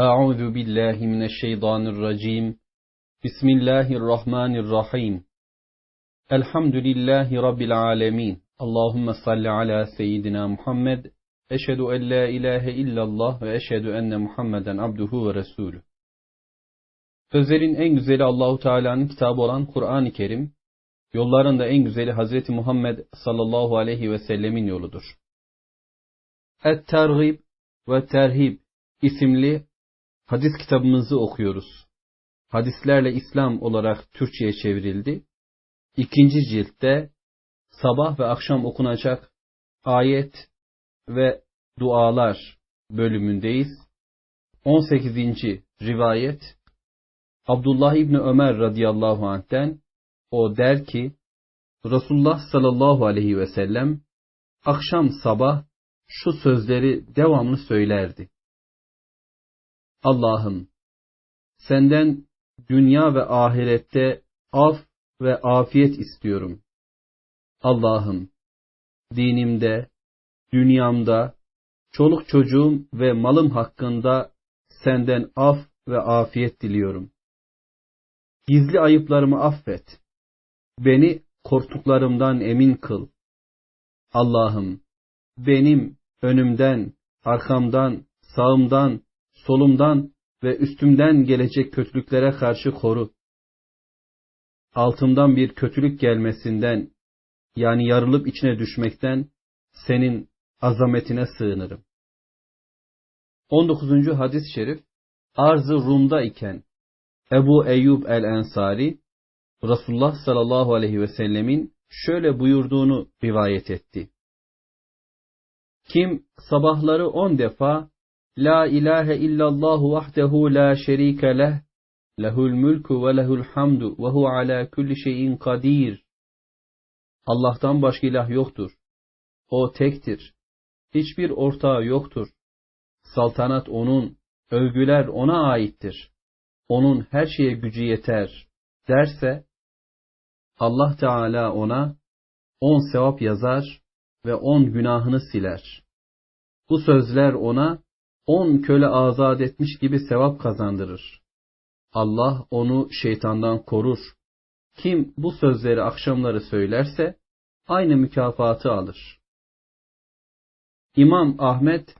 أعوذ بالله من الشيطان الرجيم بسم الله الرحمن الرحيم الحمد لله رب العالمين اللهم صل على سيدنا محمد أشهد أن لا إله إلا الله وأشهد أن محمدا عبده ورسوله Sözlerin en güzeli Allahu Teala'nın kitabı olan Kur'an-ı Kerim, yolların da en güzeli Hazreti Muhammed sallallahu aleyhi ve sellemin yoludur. Et-Tergib ve Terhib isimli hadis kitabımızı okuyoruz. Hadislerle İslam olarak Türkçe'ye çevrildi. İkinci ciltte sabah ve akşam okunacak ayet ve dualar bölümündeyiz. 18. rivayet Abdullah İbni Ömer radıyallahu anh'ten o der ki Resulullah sallallahu aleyhi ve sellem akşam sabah şu sözleri devamlı söylerdi. Allah'ım senden dünya ve ahirette af ve afiyet istiyorum. Allah'ım dinimde, dünyamda, çoluk çocuğum ve malım hakkında senden af ve afiyet diliyorum. Gizli ayıplarımı affet. Beni korktuklarımdan emin kıl. Allah'ım benim önümden, arkamdan, sağımdan, solumdan ve üstümden gelecek kötülüklere karşı koru. Altımdan bir kötülük gelmesinden, yani yarılıp içine düşmekten, senin azametine sığınırım. 19. hadis-i şerif, Arz-ı Rum'da iken, Ebu Eyyub el-Ensari, Resulullah sallallahu aleyhi ve sellemin şöyle buyurduğunu rivayet etti. Kim sabahları on defa La ilahe illallah vahdehu la şerike leh lehul mulku ve lehul hamdu ve hu ala kulli şeyin kadir. Allah'tan başka ilah yoktur. O tektir. Hiçbir ortağı yoktur. Saltanat onun, övgüler ona aittir. Onun her şeye gücü yeter derse Allah Teala ona on sevap yazar ve on günahını siler. Bu sözler ona on köle azat etmiş gibi sevap kazandırır. Allah onu şeytandan korur. Kim bu sözleri akşamları söylerse aynı mükafatı alır. İmam Ahmet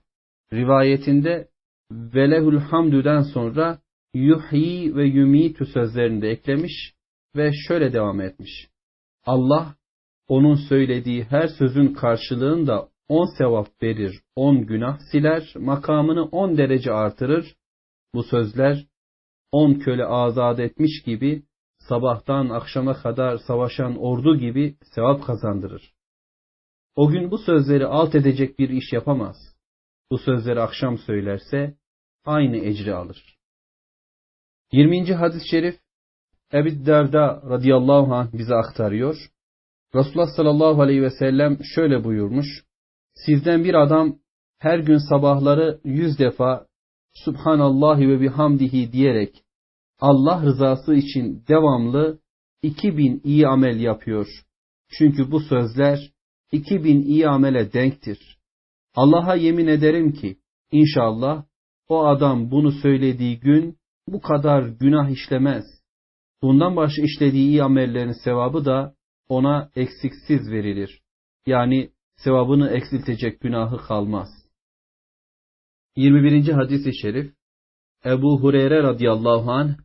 rivayetinde velehul hamdüden sonra yuhyi ve yumitu sözlerini de eklemiş ve şöyle devam etmiş. Allah onun söylediği her sözün karşılığında on sevap verir, on günah siler, makamını on derece artırır. Bu sözler on köle azat etmiş gibi sabahtan akşama kadar savaşan ordu gibi sevap kazandırır. O gün bu sözleri alt edecek bir iş yapamaz. Bu sözleri akşam söylerse aynı ecri alır. 20. hadis-i şerif Ebu Derda radıyallahu anh bize aktarıyor. Resulullah sallallahu aleyhi ve sellem şöyle buyurmuş. Sizden bir adam her gün sabahları yüz defa Subhanallahi ve bihamdihi diyerek Allah rızası için devamlı iki bin iyi amel yapıyor. Çünkü bu sözler iki bin iyi amele denktir. Allah'a yemin ederim ki inşallah o adam bunu söylediği gün bu kadar günah işlemez. Bundan başka işlediği iyi amellerin sevabı da ona eksiksiz verilir. Yani sevabını eksiltecek günahı kalmaz. 21. hadis-i şerif Ebu Hureyre radıyallahu anh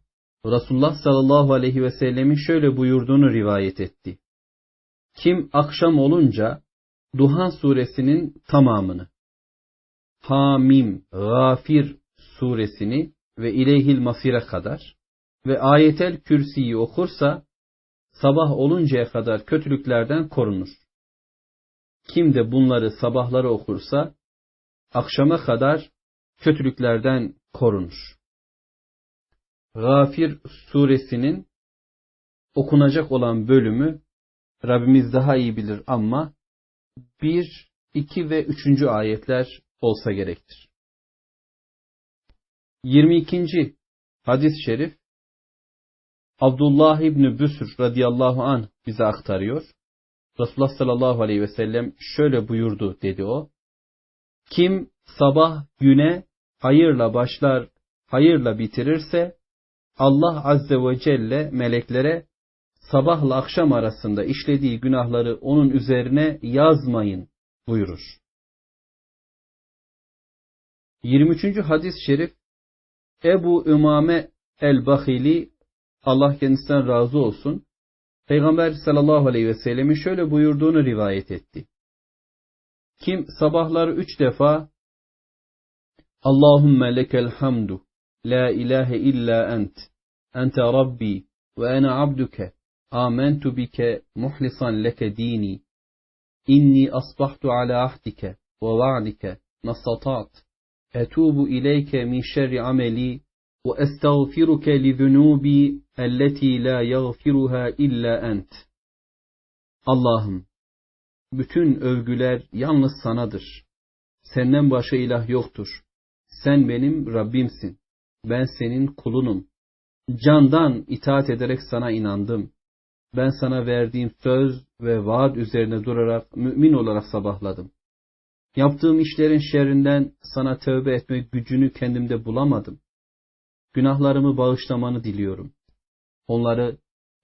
Resulullah sallallahu aleyhi ve sellemin şöyle buyurduğunu rivayet etti. Kim akşam olunca Duhan suresinin tamamını, Hamim, Gafir suresini ve İleyhil Masir'e kadar ve Ayetel Kürsi'yi okursa sabah oluncaya kadar kötülüklerden korunur. Kim de bunları sabahları okursa akşama kadar kötülüklerden korunur. Gafir suresinin okunacak olan bölümü Rabbimiz daha iyi bilir ama 1, 2 ve 3. ayetler olsa gerektir. 22. hadis-i şerif Abdullah İbni Büsür radıyallahu an bize aktarıyor. Resulullah sallallahu aleyhi ve sellem şöyle buyurdu dedi o. Kim sabah güne hayırla başlar, hayırla bitirirse Allah Azze ve Celle meleklere sabahla akşam arasında işlediği günahları onun üzerine yazmayın buyurur. 23. hadis-i şerif Ebu Ümame el-Bahili Allah kendisinden razı olsun Peygamber sallallahu aleyhi ve sellemin şöyle buyurduğunu rivayet etti. Kim sabahları üç defa Allahümme lekel hamdu la ilahe illa ent ente rabbi ve ene abduke amentu bike muhlisan leke dini inni asbahtu ala ahdike ve va'dike nasatat etubu ileyke min şerri ameli وأستغفرك لذنوبي التي لا يغفرها illa ent. Allah'ım, bütün övgüler yalnız sanadır. Senden başka ilah yoktur. Sen benim Rabbimsin. Ben senin kulunum. Candan itaat ederek sana inandım. Ben sana verdiğim söz ve vaat üzerine durarak mümin olarak sabahladım. Yaptığım işlerin şerrinden sana tövbe etme gücünü kendimde bulamadım. Günahlarımı bağışlamanı diliyorum. Onları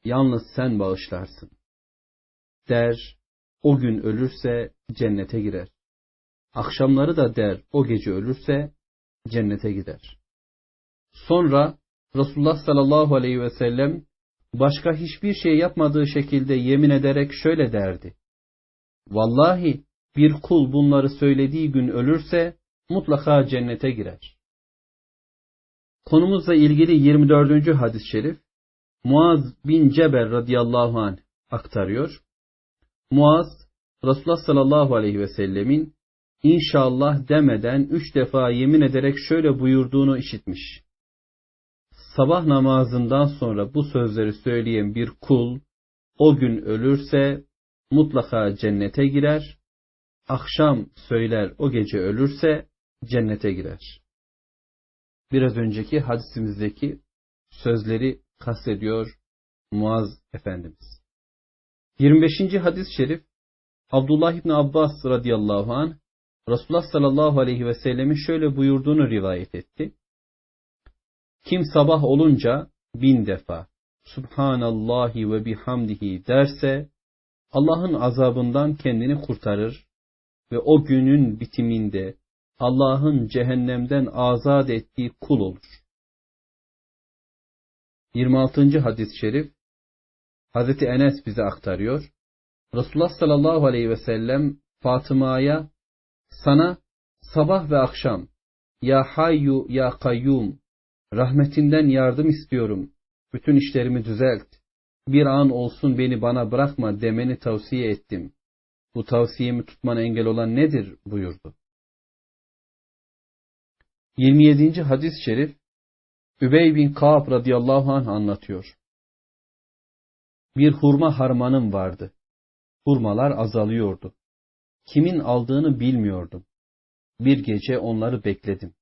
yalnız sen bağışlarsın. Der, o gün ölürse cennete girer. Akşamları da der, o gece ölürse cennete gider. Sonra Resulullah sallallahu aleyhi ve sellem başka hiçbir şey yapmadığı şekilde yemin ederek şöyle derdi. Vallahi bir kul bunları söylediği gün ölürse mutlaka cennete girer. Konumuzla ilgili 24. hadis-i şerif Muaz bin Cebel radıyallahu anh aktarıyor. Muaz Resulullah sallallahu aleyhi ve sellemin inşallah demeden üç defa yemin ederek şöyle buyurduğunu işitmiş. Sabah namazından sonra bu sözleri söyleyen bir kul o gün ölürse mutlaka cennete girer, akşam söyler o gece ölürse cennete girer biraz önceki hadisimizdeki sözleri kastediyor Muaz Efendimiz. 25. hadis-i şerif Abdullah İbni Abbas radıyallahu anh Resulullah sallallahu aleyhi ve sellemin şöyle buyurduğunu rivayet etti. Kim sabah olunca bin defa Subhanallahi ve bihamdihi derse Allah'ın azabından kendini kurtarır ve o günün bitiminde Allah'ın cehennemden azat ettiği kul olur. 26. hadis-i şerif Hazreti Enes bize aktarıyor. Resulullah sallallahu aleyhi ve sellem Fatıma'ya sana sabah ve akşam ya hayyu ya kayyum rahmetinden yardım istiyorum. Bütün işlerimi düzelt. Bir an olsun beni bana bırakma demeni tavsiye ettim. Bu tavsiyemi tutmana engel olan nedir buyurdu. 27. hadis-i şerif Übey bin Kaab radıyallahu anh anlatıyor. Bir hurma harmanım vardı. Hurmalar azalıyordu. Kimin aldığını bilmiyordum. Bir gece onları bekledim.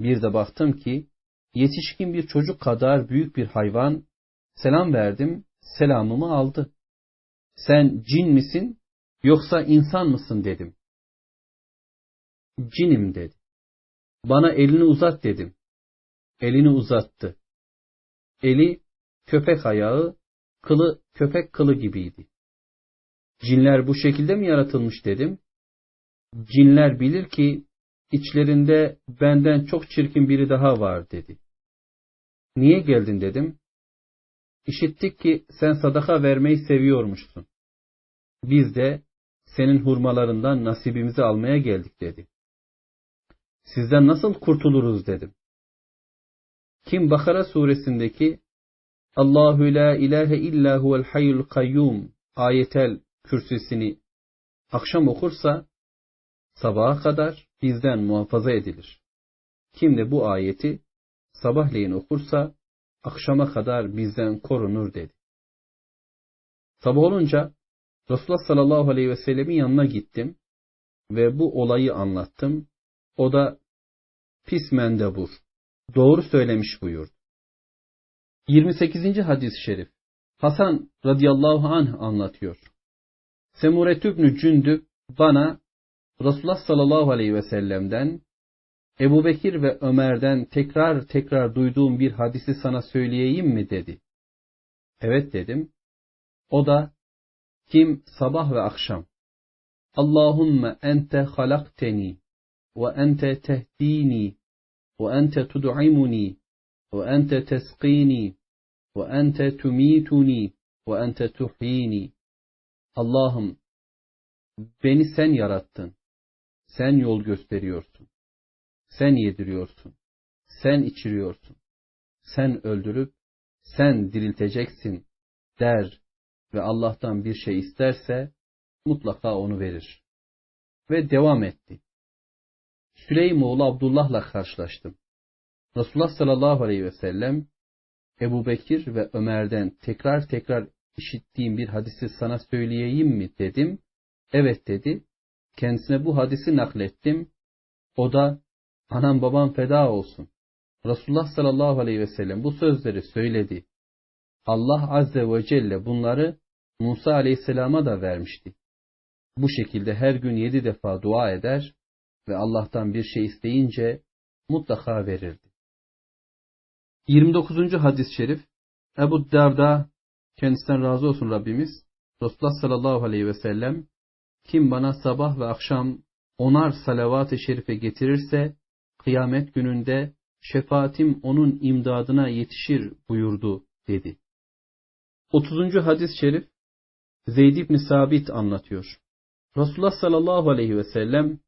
Bir de baktım ki yetişkin bir çocuk kadar büyük bir hayvan selam verdim, selamımı aldı. Sen cin misin yoksa insan mısın dedim. Cinim dedi. Bana elini uzat dedim. Elini uzattı. Eli köpek ayağı, kılı köpek kılı gibiydi. Cinler bu şekilde mi yaratılmış dedim. Cinler bilir ki içlerinde benden çok çirkin biri daha var dedi. Niye geldin dedim. İşittik ki sen sadaka vermeyi seviyormuşsun. Biz de senin hurmalarından nasibimizi almaya geldik dedi. Sizden nasıl kurtuluruz dedim. Kim Bakara suresindeki Allahu la ilahe illa huvel hayyul kayyum ayetel kürsüsünü akşam okursa sabaha kadar bizden muhafaza edilir. Kim de bu ayeti sabahleyin okursa akşama kadar bizden korunur dedi. Sabah olunca Resulullah sallallahu aleyhi ve sellemin yanına gittim ve bu olayı anlattım. O da pis mendebur. Doğru söylemiş buyurdu. 28. hadis-i şerif. Hasan radıyallahu anh anlatıyor. Semuret İbni Cündüb bana Resulullah sallallahu aleyhi ve sellem'den Ebu Bekir ve Ömer'den tekrar tekrar duyduğum bir hadisi sana söyleyeyim mi dedi. Evet dedim. O da kim sabah ve akşam Allahümme ente halakteni tud'imuni ve ente tesqini ve ente tumituni ve ente tuhyini Allah'ım beni sen yarattın. Sen yol gösteriyorsun. Sen yediriyorsun. Sen içiriyorsun. Sen öldürüp sen dirilteceksin der ve Allah'tan bir şey isterse mutlaka onu verir. Ve devam etti. Süleymoğlu Abdullah'la karşılaştım. Resulullah sallallahu aleyhi ve sellem Ebu Bekir ve Ömer'den tekrar tekrar işittiğim bir hadisi sana söyleyeyim mi dedim. Evet dedi. Kendisine bu hadisi naklettim. O da anam babam feda olsun. Resulullah sallallahu aleyhi ve sellem bu sözleri söyledi. Allah azze ve celle bunları Musa aleyhisselama da vermişti. Bu şekilde her gün yedi defa dua eder ve Allah'tan bir şey isteyince mutlaka verirdi. 29. hadis-i şerif Ebu Derda kendisinden razı olsun Rabbimiz Resulullah sallallahu aleyhi ve sellem kim bana sabah ve akşam onar salavat-ı şerife getirirse kıyamet gününde şefaatim onun imdadına yetişir buyurdu dedi. 30. hadis-i şerif Zeyd ibn Sabit anlatıyor. Resulullah sallallahu aleyhi ve sellem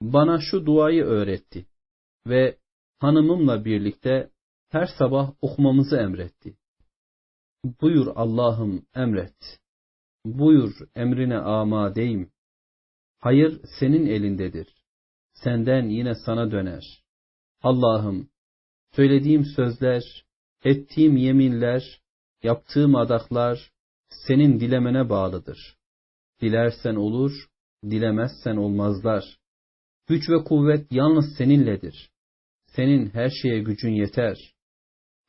bana şu duayı öğretti ve hanımımla birlikte her sabah okumamızı emretti. Buyur Allah'ım emret. Buyur emrine amadeyim. Hayır senin elindedir. Senden yine sana döner. Allah'ım söylediğim sözler, ettiğim yeminler, yaptığım adaklar senin dilemene bağlıdır. Dilersen olur, dilemezsen olmazlar. Güç ve kuvvet yalnız seninledir. Senin her şeye gücün yeter.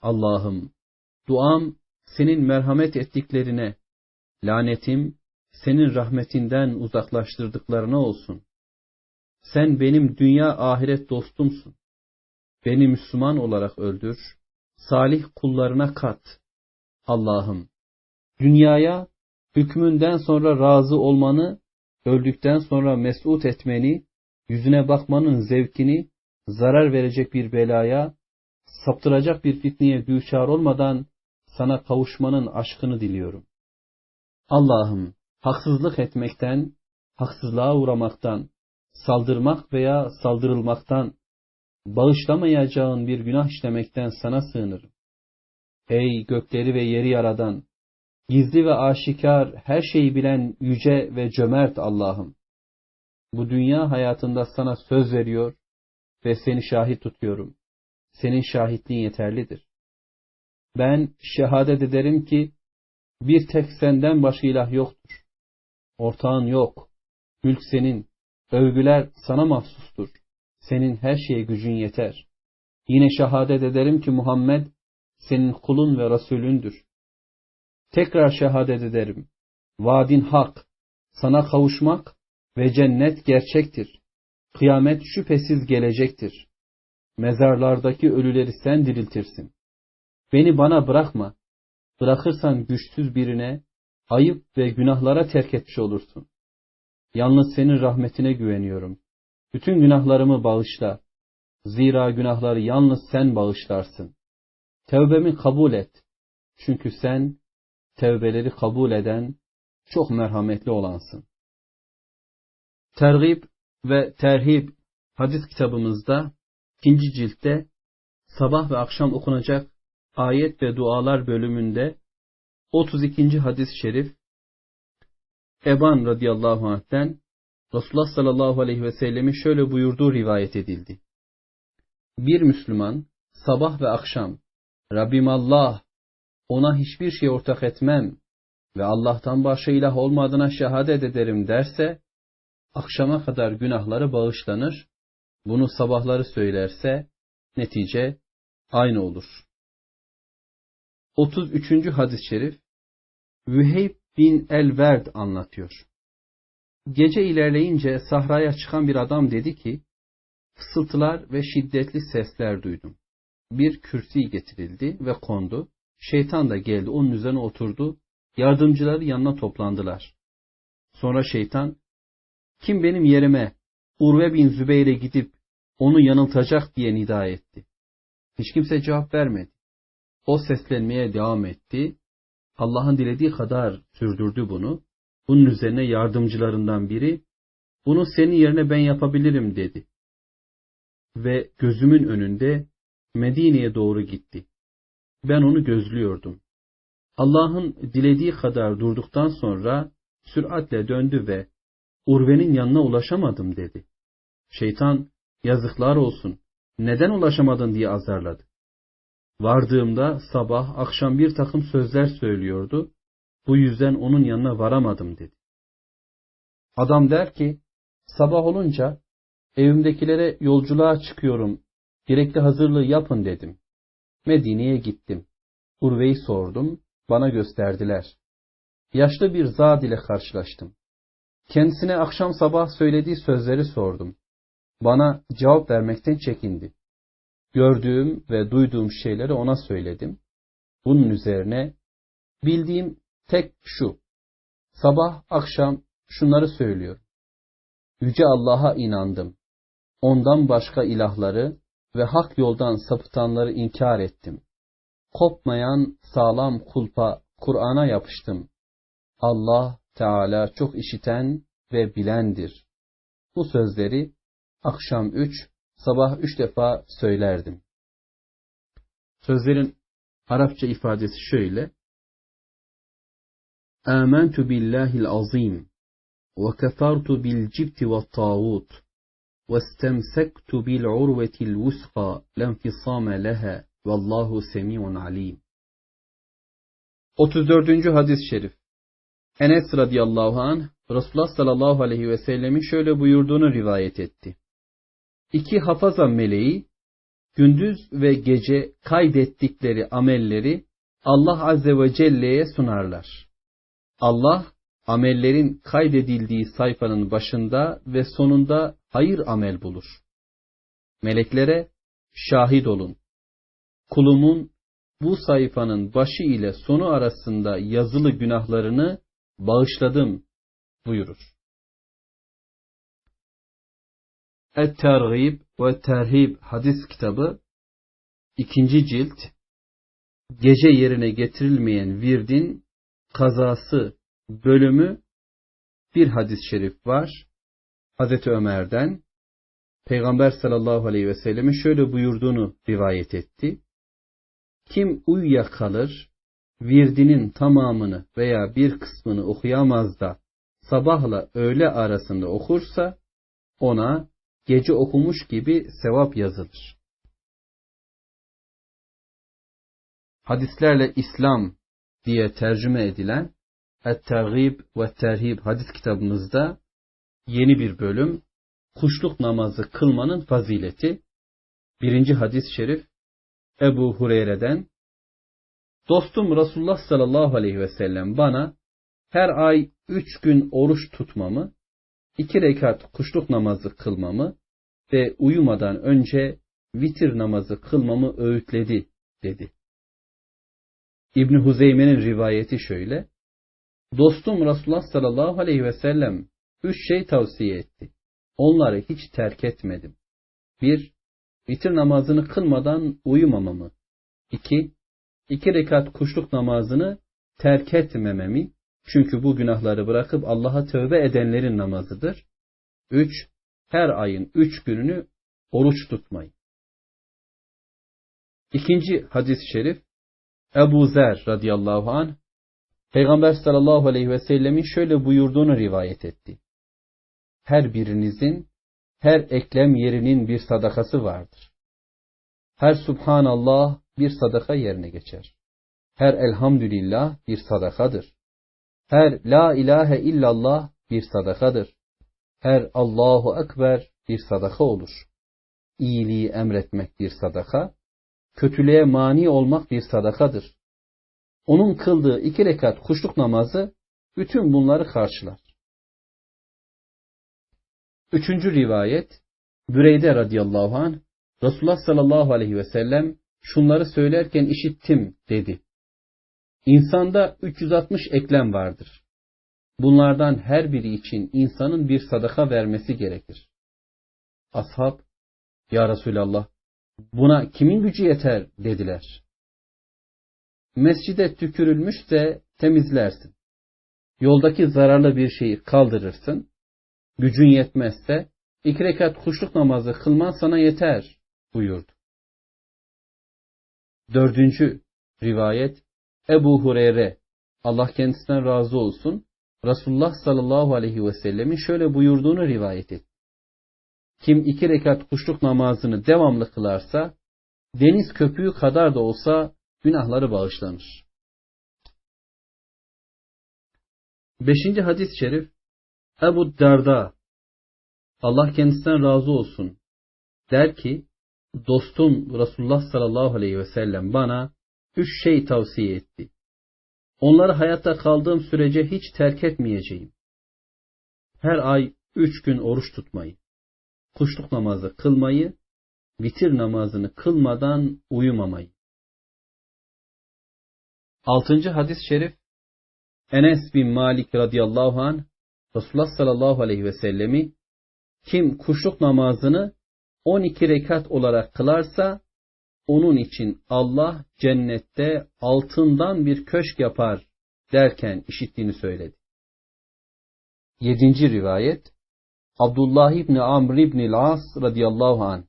Allah'ım, duam senin merhamet ettiklerine, lanetim senin rahmetinden uzaklaştırdıklarına olsun. Sen benim dünya ahiret dostumsun. Beni Müslüman olarak öldür, salih kullarına kat. Allah'ım, dünyaya hükmünden sonra razı olmanı, öldükten sonra mesut etmeni, yüzüne bakmanın zevkini, zarar verecek bir belaya, saptıracak bir fitneye düçar olmadan sana kavuşmanın aşkını diliyorum. Allah'ım, haksızlık etmekten, haksızlığa uğramaktan, saldırmak veya saldırılmaktan, bağışlamayacağın bir günah işlemekten sana sığınırım. Ey gökleri ve yeri yaradan, gizli ve aşikar her şeyi bilen yüce ve cömert Allah'ım. Bu dünya hayatında sana söz veriyor ve seni şahit tutuyorum. Senin şahitliğin yeterlidir. Ben şehadet ederim ki bir tek senden başka ilah yoktur. Ortağın yok. Mülk senin. Övgüler sana mahsustur. Senin her şeye gücün yeter. Yine şehadet ederim ki Muhammed senin kulun ve Resulündür. Tekrar şehadet ederim. Vaadin hak. Sana kavuşmak ve cennet gerçektir. Kıyamet şüphesiz gelecektir. Mezarlardaki ölüleri sen diriltirsin. Beni bana bırakma. Bırakırsan güçsüz birine, ayıp ve günahlara terk etmiş olursun. Yalnız senin rahmetine güveniyorum. Bütün günahlarımı bağışla. Zira günahları yalnız sen bağışlarsın. Tevbemi kabul et. Çünkü sen tevbeleri kabul eden çok merhametli olansın. Tergib ve Terhib hadis kitabımızda ikinci ciltte sabah ve akşam okunacak ayet ve dualar bölümünde 32. hadis-i şerif Eban radıyallahu anh'ten Resulullah sallallahu aleyhi ve sellemin şöyle buyurduğu rivayet edildi. Bir Müslüman sabah ve akşam Rabbim Allah ona hiçbir şey ortak etmem ve Allah'tan başka ilah olmadığına şehadet ederim derse akşama kadar günahları bağışlanır. Bunu sabahları söylerse netice aynı olur. 33. hadis-i şerif Vüheyb bin el-Verd anlatıyor. Gece ilerleyince sahraya çıkan bir adam dedi ki, fısıltılar ve şiddetli sesler duydum. Bir kürsi getirildi ve kondu. Şeytan da geldi onun üzerine oturdu. Yardımcıları yanına toplandılar. Sonra şeytan, kim benim yerime Urve bin Zübeyir'e gidip onu yanıltacak diye nida etti. Hiç kimse cevap vermedi. O seslenmeye devam etti. Allah'ın dilediği kadar sürdürdü bunu. Bunun üzerine yardımcılarından biri, bunu senin yerine ben yapabilirim dedi. Ve gözümün önünde Medine'ye doğru gitti. Ben onu gözlüyordum. Allah'ın dilediği kadar durduktan sonra süratle döndü ve Urve'nin yanına ulaşamadım dedi. Şeytan yazıklar olsun neden ulaşamadın diye azarladı. Vardığımda sabah akşam bir takım sözler söylüyordu. Bu yüzden onun yanına varamadım dedi. Adam der ki sabah olunca evimdekilere yolculuğa çıkıyorum gerekli hazırlığı yapın dedim. Medine'ye gittim. Urve'yi sordum, bana gösterdiler. Yaşlı bir zat ile karşılaştım. Kendisine akşam sabah söylediği sözleri sordum. Bana cevap vermekten çekindi. Gördüğüm ve duyduğum şeyleri ona söyledim. Bunun üzerine bildiğim tek şu. Sabah akşam şunları söylüyor. Yüce Allah'a inandım. Ondan başka ilahları ve hak yoldan sapıtanları inkar ettim. Kopmayan sağlam kulpa Kur'an'a yapıştım. Allah Teala çok işiten ve bilendir. Bu sözleri akşam üç, sabah üç defa söylerdim. Sözlerin Arapça ifadesi şöyle. Âmentu billahil azim ve kefertu bil cibti ve tağut ve istemsektu bil urvetil vuska lenfisame leha vallahu semiun alim. 34. hadis-i şerif Enes radıyallahu an Resulullah sallallahu aleyhi ve sellemin şöyle buyurduğunu rivayet etti. İki hafaza meleği gündüz ve gece kaydettikleri amelleri Allah azze ve celle'ye sunarlar. Allah amellerin kaydedildiği sayfanın başında ve sonunda hayır amel bulur. Meleklere şahit olun. Kulumun bu sayfanın başı ile sonu arasında yazılı günahlarını bağışladım buyurur. Et-Tergib ve Terhib hadis kitabı ikinci cilt gece yerine getirilmeyen virdin kazası bölümü bir hadis-i şerif var. Hazreti Ömer'den Peygamber sallallahu aleyhi ve sellemin şöyle buyurduğunu rivayet etti. Kim uyuya kalır, virdinin tamamını veya bir kısmını okuyamaz da sabahla öğle arasında okursa ona gece okumuş gibi sevap yazılır. Hadislerle İslam diye tercüme edilen Et-Tergib ve Terhib hadis kitabımızda yeni bir bölüm kuşluk namazı kılmanın fazileti. Birinci hadis-i şerif Ebu Hureyre'den Dostum Resulullah sallallahu aleyhi ve sellem bana her ay üç gün oruç tutmamı, iki rekat kuşluk namazı kılmamı ve uyumadan önce vitir namazı kılmamı öğütledi dedi. İbni Huzeyme'nin rivayeti şöyle. Dostum Resulullah sallallahu aleyhi ve sellem üç şey tavsiye etti. Onları hiç terk etmedim. Bir, vitir namazını kılmadan uyumamamı. İki, iki rekat kuşluk namazını terk etmememi. Çünkü bu günahları bırakıp Allah'a tövbe edenlerin namazıdır. Üç, her ayın üç gününü oruç tutmayı. İkinci hadis-i şerif, Ebu Zer radıyallahu anh, Peygamber sallallahu aleyhi ve sellemin şöyle buyurduğunu rivayet etti. Her birinizin, her eklem yerinin bir sadakası vardır. Her subhanallah bir sadaka yerine geçer. Her elhamdülillah bir sadakadır. Her la ilahe illallah bir sadakadır. Her Allahu Ekber bir sadaka olur. İyiliği emretmek bir sadaka, kötülüğe mani olmak bir sadakadır. Onun kıldığı iki rekat kuşluk namazı bütün bunları karşılar. Üçüncü rivayet Büreyde radıyallahu anh Resulullah sallallahu aleyhi ve sellem şunları söylerken işittim dedi. İnsanda 360 eklem vardır. Bunlardan her biri için insanın bir sadaka vermesi gerekir. Ashab, Ya Resulallah, buna kimin gücü yeter dediler. Mescide tükürülmüşse temizlersin. Yoldaki zararlı bir şeyi kaldırırsın. Gücün yetmezse iki rekat kuşluk namazı kılman sana yeter buyurdu. Dördüncü rivayet Ebu Hureyre Allah kendisinden razı olsun Resulullah sallallahu aleyhi ve sellemin şöyle buyurduğunu rivayet etti. Kim iki rekat kuşluk namazını devamlı kılarsa deniz köpüğü kadar da olsa günahları bağışlanır. Beşinci hadis-i şerif Ebu Darda Allah kendisinden razı olsun der ki dostum Resulullah sallallahu aleyhi ve sellem bana üç şey tavsiye etti. Onları hayatta kaldığım sürece hiç terk etmeyeceğim. Her ay üç gün oruç tutmayı, kuşluk namazı kılmayı, vitir namazını kılmadan uyumamayı. Altıncı hadis-i şerif Enes bin Malik radıyallahu an Resulullah sallallahu aleyhi ve sellemi kim kuşluk namazını 12 rekat olarak kılarsa onun için Allah cennette altından bir köşk yapar derken işittiğini söyledi. Yedinci rivayet Abdullah İbni Amr İbni As radıyallahu an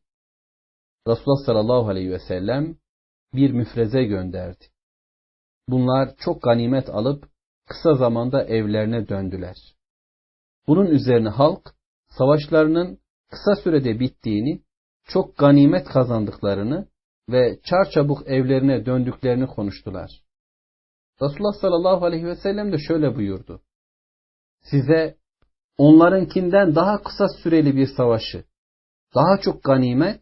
Resulullah sallallahu aleyhi ve sellem bir müfreze gönderdi. Bunlar çok ganimet alıp kısa zamanda evlerine döndüler. Bunun üzerine halk savaşlarının kısa sürede bittiğini, çok ganimet kazandıklarını ve çarçabuk evlerine döndüklerini konuştular. Resulullah sallallahu aleyhi ve sellem de şöyle buyurdu. Size onlarınkinden daha kısa süreli bir savaşı, daha çok ganimet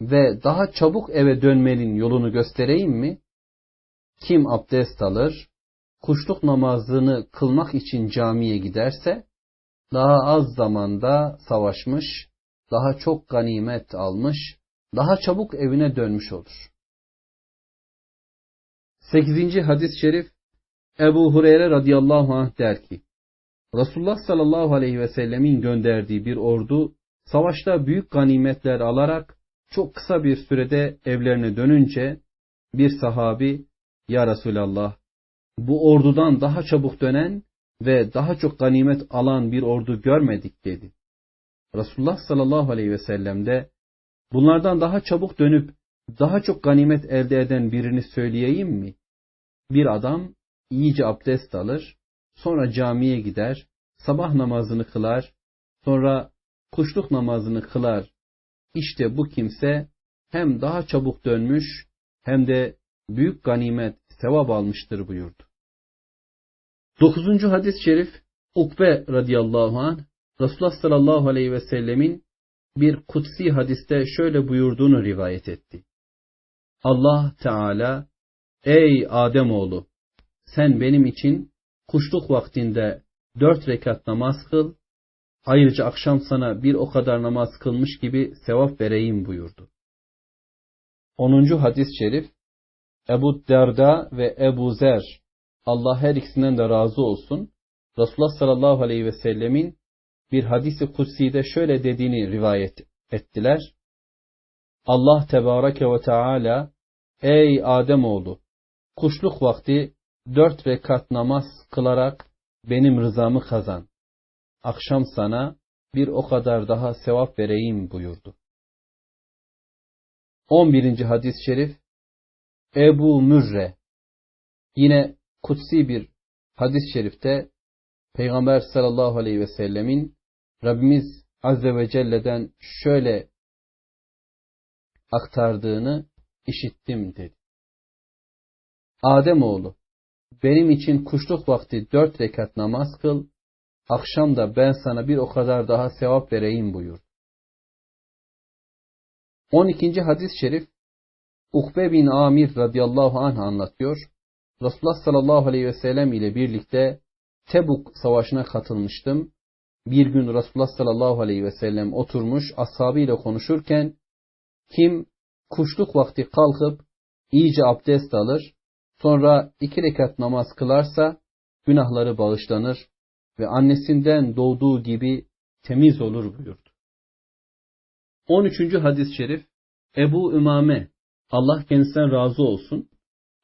ve daha çabuk eve dönmenin yolunu göstereyim mi? Kim abdest alır, kuşluk namazını kılmak için camiye giderse, daha az zamanda savaşmış, daha çok ganimet almış, daha çabuk evine dönmüş olur. 8. hadis-i şerif Ebu Hureyre radıyallahu anh der ki, Resulullah sallallahu aleyhi ve sellemin gönderdiği bir ordu, savaşta büyük ganimetler alarak çok kısa bir sürede evlerine dönünce, bir sahabi, Ya Resulallah, bu ordudan daha çabuk dönen ve daha çok ganimet alan bir ordu görmedik dedi. Resulullah sallallahu aleyhi ve sellem de bunlardan daha çabuk dönüp daha çok ganimet elde eden birini söyleyeyim mi? Bir adam iyice abdest alır, sonra camiye gider, sabah namazını kılar, sonra kuşluk namazını kılar. İşte bu kimse hem daha çabuk dönmüş hem de büyük ganimet sevap almıştır buyurdu. Dokuzuncu hadis-i şerif Ukbe radıyallahu anh Resulullah sallallahu aleyhi ve sellemin bir kutsi hadiste şöyle buyurduğunu rivayet etti. Allah Teala Ey Ademoğlu sen benim için kuşluk vaktinde dört rekat namaz kıl, ayrıca akşam sana bir o kadar namaz kılmış gibi sevap vereyim buyurdu. 10. hadis-i şerif Ebu Derda ve Ebu Zer Allah her ikisinden de razı olsun. Resulullah sallallahu aleyhi ve sellemin bir hadisi kutsi'de şöyle dediğini rivayet ettiler. Allah tebareke ve teala Ey Ademoğlu! Kuşluk vakti dört rekat namaz kılarak benim rızamı kazan. Akşam sana bir o kadar daha sevap vereyim buyurdu. 11. hadis-i şerif Ebu Mürre yine kutsi bir hadis-i şerifte Peygamber sallallahu aleyhi ve sellemin Rabbimiz Azze ve Celle'den şöyle aktardığını işittim dedi. Adem oğlu, benim için kuşluk vakti dört rekat namaz kıl, akşam da ben sana bir o kadar daha sevap vereyim buyur. 12. hadis-i şerif Ukbe bin Amir radıyallahu anh anlatıyor. Resulullah sallallahu aleyhi ve sellem ile birlikte Tebuk savaşına katılmıştım bir gün Resulullah sallallahu aleyhi ve sellem oturmuş ashabıyla konuşurken kim kuşluk vakti kalkıp iyice abdest alır, sonra iki rekat namaz kılarsa günahları bağışlanır ve annesinden doğduğu gibi temiz olur buyurdu. 13. hadis-i şerif Ebu Ümame Allah kendisinden razı olsun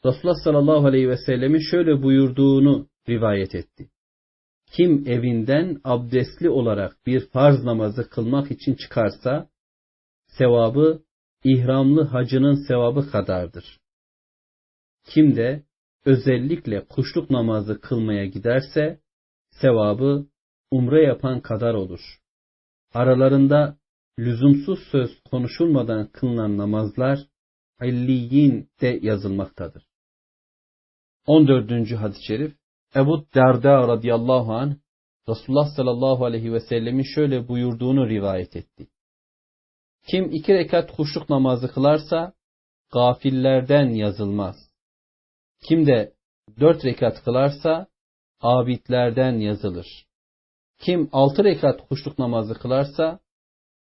Resulullah sallallahu aleyhi ve sellemin şöyle buyurduğunu rivayet etti. Kim evinden abdestli olarak bir farz namazı kılmak için çıkarsa sevabı ihramlı hacının sevabı kadardır. Kim de özellikle kuşluk namazı kılmaya giderse sevabı umre yapan kadar olur. Aralarında lüzumsuz söz konuşulmadan kılınan namazlar illiyin de yazılmaktadır. 14. hadis-i şerif Ebu Derda radıyallahu an Resulullah sallallahu aleyhi ve sellemin şöyle buyurduğunu rivayet etti. Kim iki rekat huşluk namazı kılarsa gafillerden yazılmaz. Kim de dört rekat kılarsa abidlerden yazılır. Kim altı rekat huşluk namazı kılarsa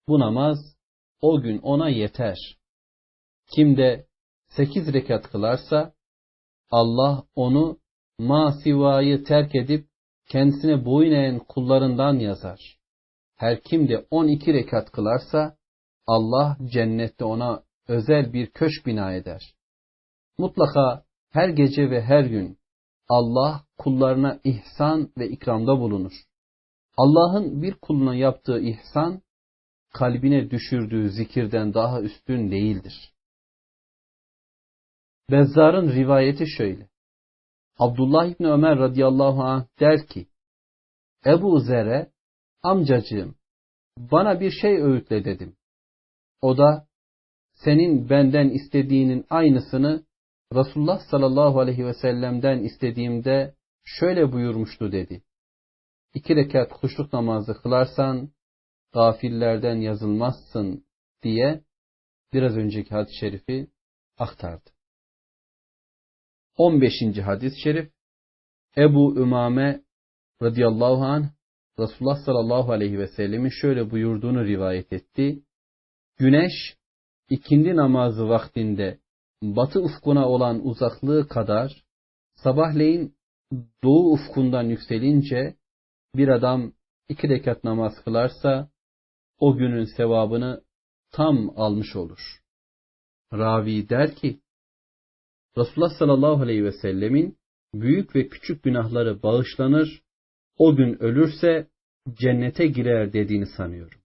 bu namaz o gün ona yeter. Kim de sekiz rekat kılarsa Allah onu masivayı terk edip kendisine boyun eğen kullarından yazar. Her kim de 12 rekat kılarsa Allah cennette ona özel bir köşk bina eder. Mutlaka her gece ve her gün Allah kullarına ihsan ve ikramda bulunur. Allah'ın bir kuluna yaptığı ihsan, kalbine düşürdüğü zikirden daha üstün değildir. Bezzar'ın rivayeti şöyle. Abdullah İbni Ömer radıyallahu anh der ki, Ebu Zer'e, amcacığım, bana bir şey öğütle dedim. O da, senin benden istediğinin aynısını Resulullah sallallahu aleyhi ve sellem'den istediğimde şöyle buyurmuştu dedi. İki rekat kuşluk namazı kılarsan gafillerden yazılmazsın diye biraz önceki hadis-i şerifi aktardı. 15. hadis-i şerif Ebu Ümame radıyallahu anh Resulullah sallallahu aleyhi ve sellemin şöyle buyurduğunu rivayet etti. Güneş ikindi namazı vaktinde batı ufkuna olan uzaklığı kadar sabahleyin doğu ufkundan yükselince bir adam iki rekat namaz kılarsa o günün sevabını tam almış olur. Ravi der ki, Resulullah sallallahu aleyhi ve sellemin büyük ve küçük günahları bağışlanır, o gün ölürse cennete girer dediğini sanıyorum.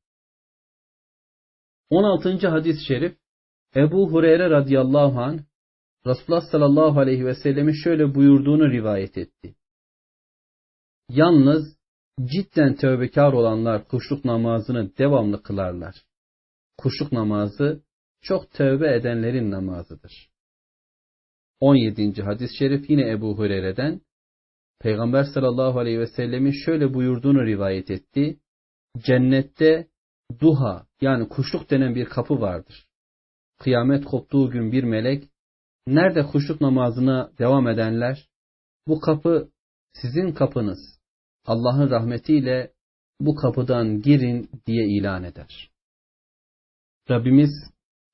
16. hadis-i şerif Ebu Hureyre radıyallahu an Resulullah sallallahu aleyhi ve sellemin şöyle buyurduğunu rivayet etti. Yalnız cidden tövbekar olanlar kuşluk namazını devamlı kılarlar. Kuşluk namazı çok tövbe edenlerin namazıdır. 17. hadis-i şerif yine Ebu Hureyre'den Peygamber sallallahu aleyhi ve sellemin şöyle buyurduğunu rivayet etti. Cennette duha yani kuşluk denen bir kapı vardır. Kıyamet koptuğu gün bir melek nerede kuşluk namazına devam edenler bu kapı sizin kapınız. Allah'ın rahmetiyle bu kapıdan girin diye ilan eder. Rabbimiz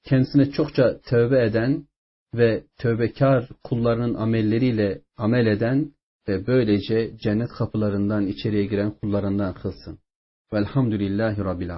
kendisine çokça tövbe eden ve tövbekar kullarının amelleriyle amel eden ve böylece cennet kapılarından içeriye giren kullarından kılsın. Velhamdülillahi Rabbil